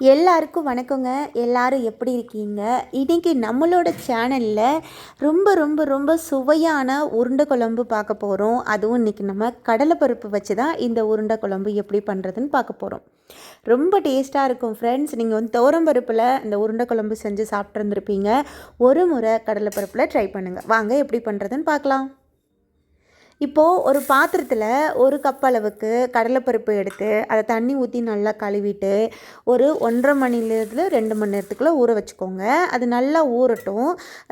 எல்லாருக்கும் வணக்கங்க. எல்லாரும் எப்படி இருக்கீங்க? இன்றைக்கி நம்மளோட சேனலில் ரொம்ப ரொம்ப ரொம்ப சுவையான உருண்டை குழம்பு பார்க்க போகிறோம் அதுவும் இன்றைக்கி நம்ம கடலைப்பருப்பு வச்சு தான் இந்த உருண்டை குழம்பு எப்படி பண்ணுறதுன்னு பார்க்க போகிறோம் ரொம்ப டேஸ்ட்டாக இருக்கும் ஃப்ரெண்ட்ஸ் நீங்கள் வந்து துவரம்பருப்பில் இந்த உருண்டை குழம்பு செஞ்சு சாப்பிட்ருந்துருப்பீங்க ஒரு முறை கடலைப்பருப்பில் ட்ரை பண்ணுங்கள் வாங்க எப்படி பண்ணுறதுன்னு பார்க்கலாம். இப்போது ஒரு பாத்திரத்தில் ஒரு கப் அளவுக்கு கடலைப்பருப்பு எடுத்து அதை தண்ணி ஊற்றி நல்லா கழுவிட்டு ஒரு ஒன்றரை மணிலேருந்து ரெண்டு மணி நேரத்துக்குள்ளே ஊற வச்சுக்கோங்க. அது நல்லா ஊறட்டும்.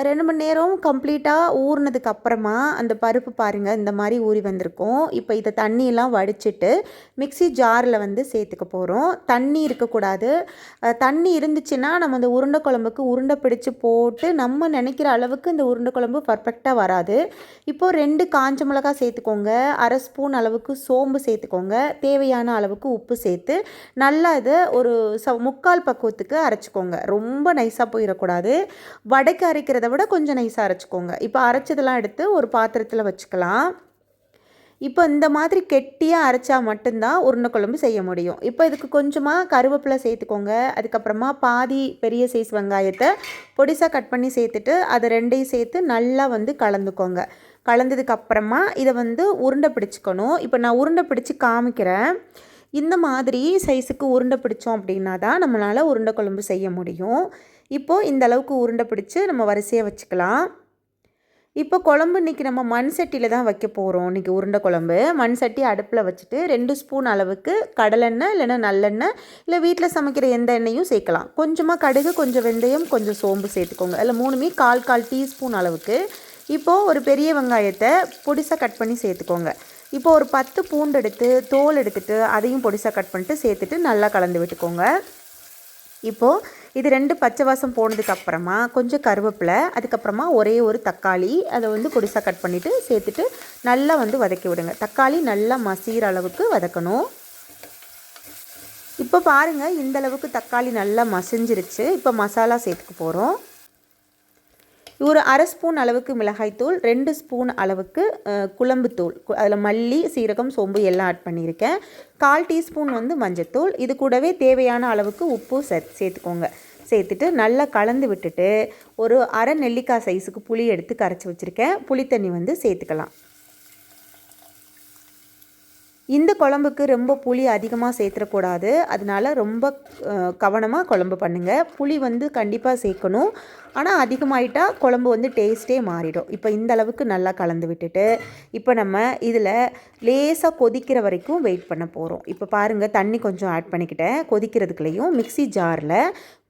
ரெண்டு மணி நேரம் கம்ப்ளீட்டாக ஊறினதுக்கு அப்புறமா அந்த பருப்பு பாருங்கள் இந்த மாதிரி ஊறி வந்திருக்கும். இப்போ இதை தண்ணியெல்லாம் வடிச்சிட்டு மிக்சி ஜாரில் வந்து சேர்த்துக்க போகிறோம் தண்ணி இருக்கக்கூடாது. தண்ணி இருந்துச்சுன்னா நம்ம அந்த உருண்டை குழம்புக்கு உருண்டை பிடிச்சி போட்டு நம்ம நினைக்கிற அளவுக்கு இந்த உருண்டை குழம்பு பர்ஃபெக்டாக வராது. இப்போது ரெண்டு காஞ்ச மிளகா சேர்த்துக்கோங்க. அரை ஸ்பூன் அளவுக்கு சோம்பு சேர்த்துக்கோங்க. தேவையான அளவுக்கு உப்பு சேர்த்து நல்லா இதை ஒரு ச முக்கால் பக்குவத்துக்கு அரைச்சிக்கோங்க. ரொம்ப நைஸாக போயிடக்கூடாது வடைக்கு அரைக்கிறத விட கொஞ்சம் நைஸாக அரைச்சிக்கோங்க. இப்போ அரைச்சதெல்லாம் எடுத்து ஒரு பாத்திரத்தில் வச்சுக்கலாம். இப்போ இந்த மாதிரி கெட்டியாக அரைச்சா மட்டும்தான் உருளைக்குழம்பு செய்ய முடியும். இப்போ இதுக்கு கொஞ்சமாக கருவேப்பிலை சேர்த்துக்கோங்க. அதுக்கப்புறமா பாதி பெரிய சைஸ் வெங்காயத்தை பொடிசாக கட் பண்ணி சேர்த்துட்டு அதை ரெண்டையும் சேர்த்து நல்லா வந்து கலந்துக்கோங்க. கலந்ததுக்கப்புறமா இதை வந்து உருண்டை பிடிச்சிக்கணும். இப்போ நான் உருண்டை பிடிச்சி காமிக்கிறேன். இந்த மாதிரி சைஸுக்கு உருண்டை பிடிச்சோம் அப்படின்னா தான் நம்மளால் உருண்டை குழம்பு செய்ய முடியும். இப்போது இந்த அளவுக்கு உருண்டை பிடிச்சி நம்ம வரிசையாக வச்சுக்கலாம். இப்போ குழம்பு இன்றைக்கி நம்ம மண் சட்டியில் தான் வைக்க போகிறோம் இன்றைக்கி உருண்டை குழம்பு. மண் சட்டி அடுப்பில் வச்சுட்டு ரெண்டு ஸ்பூன் அளவுக்கு கடலெண்ணெய் இல்லைன்னா நல்லெண்ணெய் இல்லை வீட்டில் சமைக்கிற எந்த எண்ணெயும் சேர்க்கலாம். கொஞ்சமாக கடுகு கொஞ்சம் வெந்தயம் கொஞ்சம் சோம்பு சேர்த்துக்கோங்க. அதில் மூணுமே கால் கால் டீஸ்பூன் அளவுக்கு. இப்போது ஒரு பெரிய வெங்காயத்தை பொடிசாக கட் பண்ணி சேர்த்துக்கோங்க. இப்போ ஒரு பத்து பூண்டு எடுத்து தோல் எடுத்துகிட்டு அதையும் பொடிசாக கட் பண்ணிட்டு சேர்த்துட்டு நல்லா கலந்து விட்டுக்கோங்க. இப்போது இது ரெண்டு பச்சை வாசம் போனதுக்கப்புறமா கொஞ்சம் கருவேப்பிலை அதுக்கப்புறமா ஒரே ஒரு தக்காளி அதை வந்து பொடிசாக கட் பண்ணிவிட்டு சேர்த்துட்டு நல்லா வந்து வதக்கி விடுங்க. தக்காளி நல்லா மசிகிற அளவுக்கு வதக்கணும். இப்போ பாருங்கள் இந்த அளவுக்கு தக்காளி நல்லா மசிஞ்சிருச்சு. இப்போ மசாலா சேர்த்துக்க போகிறோம் ஒரு அரை ஸ்பூன் அளவுக்கு மிளகாய்த்தூள் ரெண்டு ஸ்பூன் அளவுக்கு குழம்புத்தூள் அதில் மல்லி சீரகம் சோம்பு எல்லாம் ஆட் பண்ணியிருக்கேன். கால் டீஸ்பூன் வந்து மஞ்சத்தூள் இது கூடவே தேவையான அளவுக்கு உப்பு சே சேர்த்துக்கோங்க. சேர்த்துட்டு நல்லா கலந்து விட்டுட்டு ஒரு அரை நெல்லிக்காய் சைஸுக்கு புளி எடுத்து கரைச்சி வச்சுருக்கேன். புளி தண்ணி வந்து சேர்த்துக்கலாம். இந்த குழம்புக்கு ரொம்ப புளி அதிகமாக சேர்த்துடக்கூடாது அதனால ரொம்ப கவனமாக குழம்பு பண்ணுங்கள் புளி வந்து கண்டிப்பாக சேர்க்கணும். ஆனால் அதிகமாயிட்டால் குழம்பு வந்து டேஸ்ட்டே மாறிடும். இப்போ இந்த அளவுக்கு நல்லா கலந்து விட்டுட்டு இப்போ நம்ம இதில் லேசாக கொதிக்கிற வரைக்கும் வெயிட் பண்ண போகிறோம் இப்போ பாருங்கள் தண்ணி கொஞ்சம் ஆட் பண்ணிக்கிட்டேன். கொதிக்கிறதுக்குள்ளேயும் மிக்சி ஜாரில்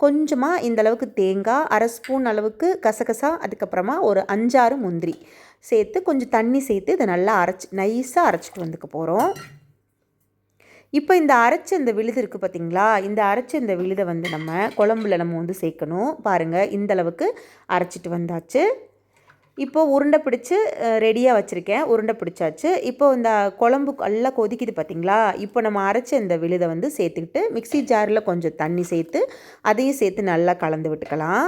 கொஞ்சமாக இந்த அளவுக்கு தேங்காய் அரை ஸ்பூன் அளவுக்கு கசகசா அதுக்கப்புறமா ஒரு அஞ்சாறு முந்திரி. சேர்த்து கொஞ்சம் தண்ணி சேர்த்து இதை நல்லா அரைச்சி நைஸாக அரைச்சிட்டு வந்துக்க போகிறோம் இப்போ இந்த அரைச்ச இந்த விழுது இருக்குது பார்த்திங்களா? இந்த அரைச்ச இந்த விழுதை வந்து நம்ம குழம்புல நம்ம வந்து சேர்க்கணும். பாருங்கள் இந்தளவுக்கு அரைச்சிட்டு வந்தாச்சு. இப்போது உருண்டை பிடிச்சி ரெடியாக வச்சுருக்கேன். உருண்டை பிடிச்சாச்சு. இப்போ இந்த குழம்பு நல்லா கொதிக்குது பார்த்திங்களா? இப்போ நம்ம அரைச்ச இந்த விழுதை வந்து சேர்த்துக்கிட்டு மிக்சி ஜாரில் கொஞ்சம் தண்ணி சேர்த்து அதையும் சேர்த்து நல்லா கலந்து விட்டுக்கலாம்.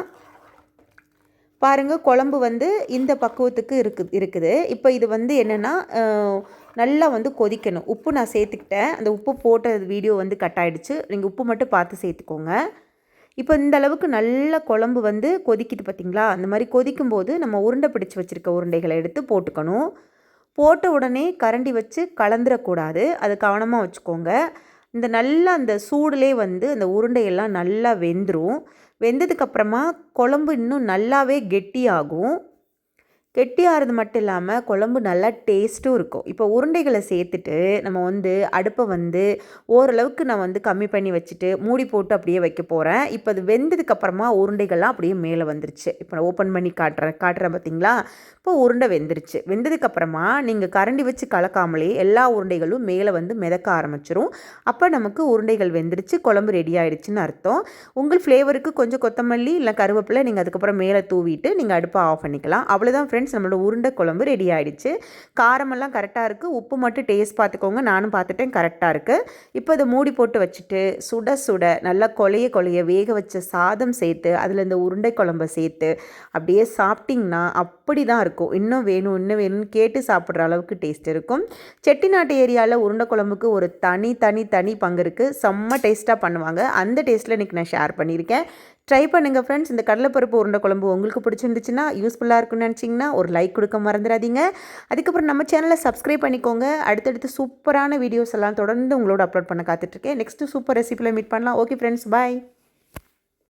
பாருங்கள் குழம்பு வந்து இந்த பக்குவத்துக்கு இருக்குது இருக்குது. இப்போ இது வந்து என்னென்னா நல்லா வந்து கொதிக்கணும். உப்பு நான் சேர்த்துக்கிட்டேன். அந்த உப்பு போட்ட வீடியோ வந்து கட் ஆகிடுச்சு நீங்கள் உப்பு மட்டும் பார்த்து சேர்த்துக்கோங்க. இப்போ இந்த அளவுக்கு நல்ல குழம்பு வந்து கொதிக்குது பார்த்திங்களா அந்த மாதிரி கொதிக்கும்போது நம்ம உருண்டை பிடிச்சி வச்சுருக்க உருண்டைகளை எடுத்து போட்டுக்கணும். போட்ட உடனே கரண்டி வச்சு கலந்துடக்கூடாது அது கவனமாக வச்சுக்கோங்க. இந்த நல்லா அந்த சூடுலே வந்து அந்த உருண்டையெல்லாம் நல்லா வெந்துடும் வெந்ததுக்கப்புறமா குழம்பு இன்னும் நல்லாவே கெட்டியாகும். கெட்டியாகிறது மட்டும் இல்லாமல் குழம்பு நல்லா டேஸ்ட்டும் இருக்கும். இப்போ உருண்டைகளை சேர்த்துட்டு நம்ம வந்து அடுப்பை வந்து ஓரளவுக்கு நான் வந்து கம்மி பண்ணி வச்சுட்டு மூடி போட்டு அப்படியே வைக்க போகிறேன் இப்போ அது வெந்ததுக்கப்புறமா உருண்டைகள்லாம் அப்படியே மேலே வந்துருச்சு. இப்போ நான் ஓப்பன் பண்ணி காட்டுறேன். காட்டுறேன் பார்த்தீங்களா இப்போ உருண்டை வெந்துருச்சு. வெந்ததுக்கப்புறமா நீங்கள் கரண்டி வச்சு கலக்காமலே எல்லா உருண்டைகளும் மேலே வந்து மிதக்க ஆரம்பிச்சிரும். அப்போ நமக்கு உருண்டைகள் வெந்துருச்சு குழம்பு ரெடி ஆகிடுச்சின்னு அர்த்தம். உங்கள் ஃப்ளேவருக்கு கொஞ்சம் கொத்தமல்லி இல்லை கருவேப்பிலை நீங்கள் அதுக்கப்புறம் மேலே தூவிட்டு நீங்கள் அடுப்பை ஆஃப் பண்ணிக்கலாம். அவ்வளோதான் ஃப்ரெண்ட்ஸ் ஃப்ரெண்ட்ஸ் நம்மளோட உருண்டை குழம்பு ரெடி ஆகிடுச்சு காரமெல்லாம் கரெக்டாக இருக்குது உப்பு மட்டும் டேஸ்ட் பார்த்துக்கோங்க. நானும் பார்த்துட்டேன் கரெக்டாக இருக்குது இப்போ இதை மூடி போட்டு வச்சுட்டு சுட சுட நல்லா கொலைய கொலைய வேக வச்ச சாதம் சேர்த்து அதில் இந்த உருண்டை குழம்பை சேர்த்து அப்படியே சாப்பிட்டிங்கன்னா அப்படி தான் இருக்கும். இன்னும் வேணும் இன்னும் வேணும்னு கேட்டு சாப்பிட்ற அளவுக்கு டேஸ்ட் இருக்கும். செட்டிநாட்டு ஏரியாவில் உருண்டை குழம்புக்கு ஒரு தனி தனி தனி பங்கு இருக்குது செம்ம டேஸ்ட்டாக பண்ணுவாங்க. அந்த டேஸ்ட்டில் இன்றைக்கி நான் ஷேர் பண்ணியிருக்கேன். ட்ரை பண்ணுங்கள் ஃப்ரெண்ட்ஸ் இந்த கடலைப்பருப்பு உருண்டை குழம்பு உங்களுக்கு பிடிச்சிருந்துச்சுன்னா யூஸ்ஃபுல்லாக இருக்குன்னு நினச்சிங்கன்னா ஒரு லைக் கொடுக்க மறந்துடாதீங்க. அதுக்கப்புறம் நம்ம சேனலை சப்ஸ்கிரைப் பண்ணிக்கோங்க. அடுத்தடுத்து சூப்பரான வீடியோஸ் எல்லாம் தொடர்ந்து உங்களோட அப்லோட் பண்ண காத்துட்ருக்கேன் நெக்ஸ்ட்டு சூப்பர் ரெசிபியில் மீட் பண்ணலாம். Okay friends bye